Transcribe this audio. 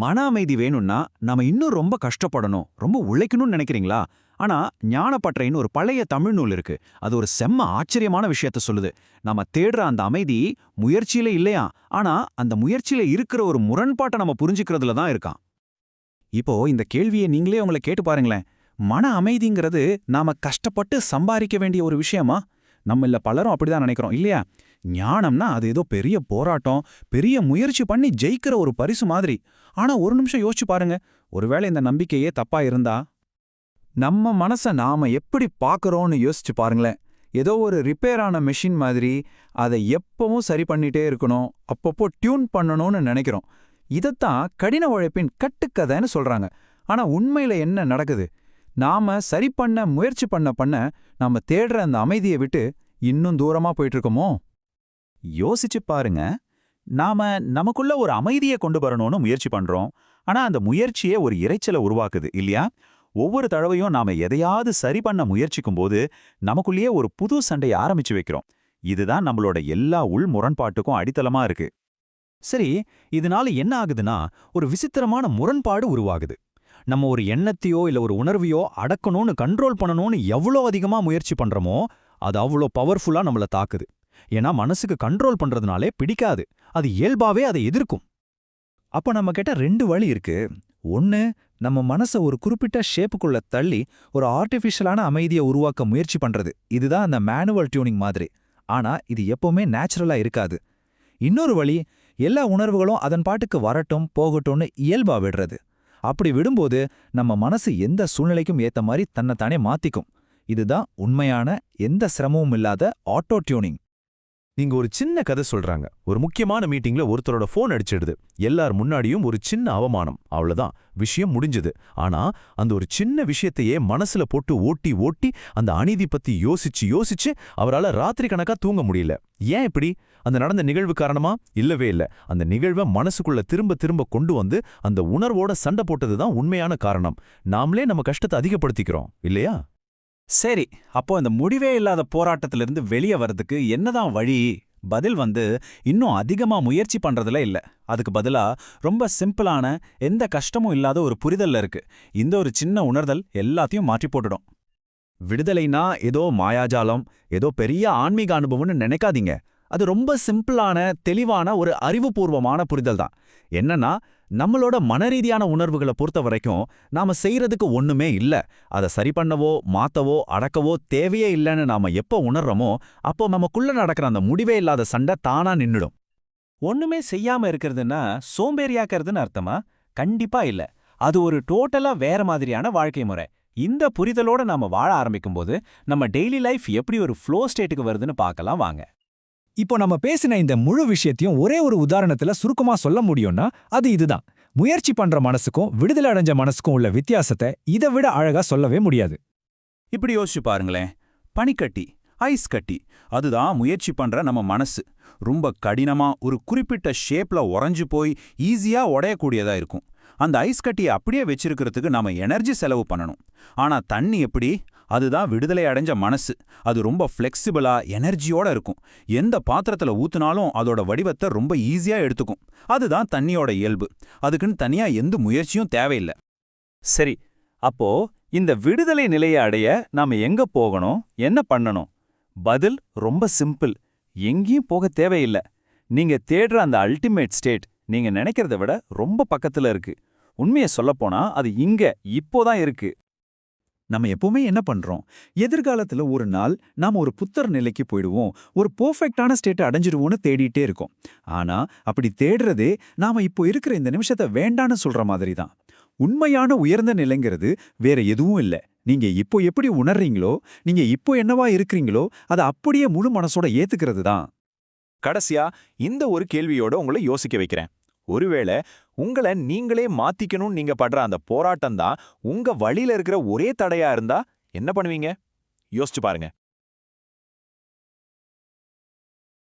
மன அமைதி வேணும்னா நாம இன்னும் ரொம்ப கஷ்டப்படணும் ரொம்ப உழைக்கணும்னு நினைக்கிறீங்களா? ஆனா ஞானப்பற்றைன்னு ஒரு பழைய தமிழ் நூல் இருக்கு. அது ஒரு செம்ம ஆச்சரியமான விஷயத்த சொல்லுது. நாம தேடுற அந்த அமைதி முயற்சியில இல்லையா? ஆனா அந்த முயற்சியில இருக்கிற ஒரு முரண்பாட்டை நம்ம புரிஞ்சுக்கிறதுல தான் இருக்கான். இப்போ இந்த கேள்வியை நீங்களே உங்களை கேட்டு பாருங்களேன். மன அமைதிங்கிறது நாம கஷ்டப்பட்டு சம்பாதிக்க வேண்டிய ஒரு விஷயமா? நம்மள பலரும் அப்படிதான் நினைக்கிறோம் இல்லையா? ஞானம்னா அது ஏதோ பெரிய போராட்டம் பெரிய முயற்சி பண்ணி ஜெயிக்கிற ஒரு பரிசு மாதிரி. ஆனா ஒரு நிமிஷம் யோசிச்சு பாருங்க. ஒருவேளை இந்த நம்பிக்கையே தப்பா இருந்தா? நம்ம மனச நாம எப்படி பார்க்கறோம்னு யோசிச்சு பாருங்களேன். ஏதோ ஒரு ரிப்பேர் ஆன மெஷின் மாதிரி அதை எப்பவும் சரி பண்ணிட்டே இருக்கணும். அப்பப்போ டியூன் பண்ணணும்னு நினைக்கிறோம். இதைத்தான் கடின உழைப்பின் கட்டுக்கதைன்னு சொல்றாங்க. ஆனா உண்மையில என்ன நடக்குது? நாம சரி பண்ண முயற்சி பண்ண பண்ண நாம தேடுற அந்த அமைதியை விட்டு இன்னும் தூரமா போயிட்டு இருக்கோமோ? யோசிச்சு பாருங்க. நாம நமக்குள்ள ஒரு அமைதியை கொண்டு வரணும்னு முயற்சி பண்றோம். ஆனா அந்த முயற்சியே ஒரு இறைச்சலை உருவாக்குது இல்லையா? ஒவ்வொரு தடவையும் நாம எதையாவது சரி பண்ண முயற்சிக்கும் போது நமக்குள்ளேயே ஒரு புது சண்டையை ஆரம்பிச்சு வைக்கிறோம். இதுதான் நம்மளோட எல்லா உள் முரண்பாட்டுக்கும் அடித்தளமா இருக்கு. சரி இதனால என்ன ஆகுதுன்னா ஒரு விசித்திரமான முரண்பாடு உருவாகுது. நம்ம ஒரு எண்ணத்தையோ இல்ல ஒரு உணர்வையோ அடக்கணும்னு கண்ட்ரோல் பண்ணணும்னு எவ்வளோ அதிகமா முயற்சி பண்றோமோ அது அவ்வளோ பவர்ஃபுல்லா நம்மள தாக்குது. ஏன்னா மனசுக்கு கண்ட்ரோல் பண்றதுனாலே பிடிக்காது. அது இயல்பாவே அதை எதிர்க்கும். அப்ப நம்ம கிட்ட ரெண்டு வழி இருக்கு. ஒன்னு நம்ம மனச ஒரு குறிப்பிட்ட ஷேப்புக்குள்ள தள்ளி ஒரு ஆர்டிஃபிஷியலான அமைதியை உருவாக்க முயற்சி பண்றது. இதுதான் அந்த மேனுவல் டியூனிங் மாதிரி. ஆனா இது எப்பவுமே நேச்சுரலா இருக்காது. இன்னொரு வழி எல்லா உணர்வுகளும் அதன் பாட்டுக்கு வரட்டும் போகட்டும்னு இயல்பா விடுறது. அப்படி விடும்போது நம்ம மனசு எந்த சூழ்நிலைக்கும் ஏத்த மாதிரி தன்னைத்தானே மாத்திக்கும். இதுதான் உண்மையான எந்த சிரமமும் இல்லாத ஆட்டோ டியூனிங் நீங்க ஒரு சின்ன கதை சொல்றாங்க. ஒரு முக்கியமான மீட்டிங்ல ஒருத்தரோட ஃபோன் அடிச்சிடுது. எல்லார் முன்னாடியும் ஒரு சின்ன அவமானம். அவ்வளவுதான். விஷயம் முடிஞ்சது. ஆனா அந்த ஒரு சின்ன விஷயத்தையே மனசுல போட்டு ஓட்டி ஓட்டி அந்த அநீதி பத்தி யோசிச்சு யோசிச்சு அவரால ராத்திரி கணக்கா தூங்க முடியல. ஏன் இப்படி? அந்த நடந்த நிகழ்வு காரணமா? இல்லவே இல்ல. அந்த நிகழ்வை மனசுக்குள்ள திரும்ப திரும்ப கொண்டு வந்து அந்த உணர்வோட சண்டை போட்டதுதான் உண்மையான காரணம். நாமளே நம்ம கஷ்டத்தை அதிகப்படுத்திக்கிறோம். இல்லையா? சரி அப்போ அந்த முடிவே இல்லாத போராட்டத்திலிருந்து வெளியே வர்றதுக்கு என்னதான் வழி? பதில் வந்து இன்னும் அதிகமா முயற்சி பண்றதுல இல்ல. அதுக்கு பதிலா ரொம்ப சிம்பிளான எந்த கஷ்டமும் இல்லாத ஒரு புரிதல்ல இருக்கு. இந்த ஒரு சின்ன உணர்தல் எல்லாத்தையும் மாற்றி போட்டுடும். விடுதலைனா ஏதோ மாயாஜாலம் ஏதோ பெரிய ஆன்மீக அனுபவம்னு நினைக்காதீங்க. அது ரொம்ப சிம்பிளான தெளிவான ஒரு அறிவுபூர்வமான புரிதல் தான். என்னன்னா நம்மளோட மனரீதியான உணர்வுகளை பொறுத்த வரைக்கும் நாம செய்யறதுக்கு ஒண்ணுமே இல்ல. அதை சரி பண்ணவோ மாத்தவோ அடக்கவோ தேவையே இல்லைன்னு நாம எப்போ உணர்றோமோ அப்போ நமக்குள்ள நடக்கிற அந்த முடிவே இல்லாத சண்டை தானா நின்னுடும். ஒண்ணுமே செய்யாம இருக்கிறதுன்னா சோம்பேறியாக்கிறதுன்னு அர்த்தமா? கண்டிப்பா இல்ல. அது ஒரு டோட்டலா வேற மாதிரியான வாழ்க்கை முறை. இந்த புரிதலோட நாம வாழ ஆரம்பிக்கும்போது நம்ம டெய்லி லைஃப் எப்படி ஒரு ஃப்ளோ ஸ்டேட்டுக்கு வருதுன்னு பார்க்கலாம் வாங்க. இப்போ நம்ம பேசின இந்த முழு விஷயத்தையும் ஒரே ஒரு உதாரணத்துல சுருக்கமா சொல்ல முடியும்னா அது இதுதான். முயற்சி பண்ற மனசுக்கும் விடுதலை அடைஞ்ச மனசுக்கும் உள்ள வித்தியாசத்தை இதை விட அழகா சொல்லவே முடியாது. இப்படி யோசிச்சு பாருங்களேன். பனிக்கட்டி ஐஸ் கட்டி அதுதான் முயற்சி பண்ற நம்ம மனசு. ரொம்ப கடினமா ஒரு குறிப்பிட்ட ஷேப்ல உறைஞ்சு போய் ஈஸியா உடையக்கூடியதா இருக்கும். அந்த ஐஸ் கட்டியை அப்படியே வச்சிருக்கிறதுக்கு நாம எனர்ஜி செலவு பண்ணணும். ஆனா தண்ணி எப்படி? அதுதான் விடுதலை அடைஞ்ச மனசு. அது ரொம்ப ஃப்ளெக்சிபிளா எனர்ஜியோட இருக்கும். எந்த பாத்திரத்துல ஊத்துனாலும் அதோட வடிவத்தை ரொம்ப ஈஸியா எடுத்துக்கும். அதுதான் தண்ணியோட இயல்பு. அதுக்குன்னு தனியா எந்த முயற்சியும் தேவையில்லை. சரி அப்போ இந்த விடுதலை நிலையை அடைய நாம எங்க போகணும்? என்ன பண்ணணும்? பதில் ரொம்ப சிம்பிள் எங்கேயும் போக தேவையில்லை. நீங்க தேடுற அந்த அல்டிமேட் ஸ்டேட் நீங்க நினைக்கிறத விட ரொம்ப பக்கத்துல இருக்கு. உண்மையை சொல்லப்போனா அது இங்க இப்போதான் இருக்கு. நம்ம எப்பவுமே என்ன பண்றோம்? எதிர்காலத்துல ஒரு நாள் நாம ஒரு புத்தர் நிலைக்கு போயிடுவோம். ஒரு பர்ஃபெக்டான ஸ்டேட்டை அடைஞ்சிடுவோம்னு தேடிட்டே இருக்கோம். ஆனா அப்படி தேடுறதே நாம இப்போ இருக்கிற இந்த நிமிஷத்தை வேண்டான்னு சொல்ற மாதிரி தான் உண்மையான உயர்ந்த நிலைங்கிறது வேற எதுவும் இல்ல. நீங்க இப்போ எப்படி உணர்றீங்களோ நீங்க இப்போ என்னவா இருக்கிறீங்களோ அதை அப்படியே முழு மனசோட ஏத்துக்கிறது தான் கடைசியா இந்த ஒரு கேள்வியோட உங்களை யோசிக்க வைக்கிறேன். ஒருவேளை உங்களை நீங்களே மாத்திக்கணும்னு நீங்க படுற அந்த போராட்டம் தான் உங்க வழியில இருக்கிற ஒரே தடையா இருந்தா என்ன பண்ணுவீங்க? யோசிச்சு பாருங்க.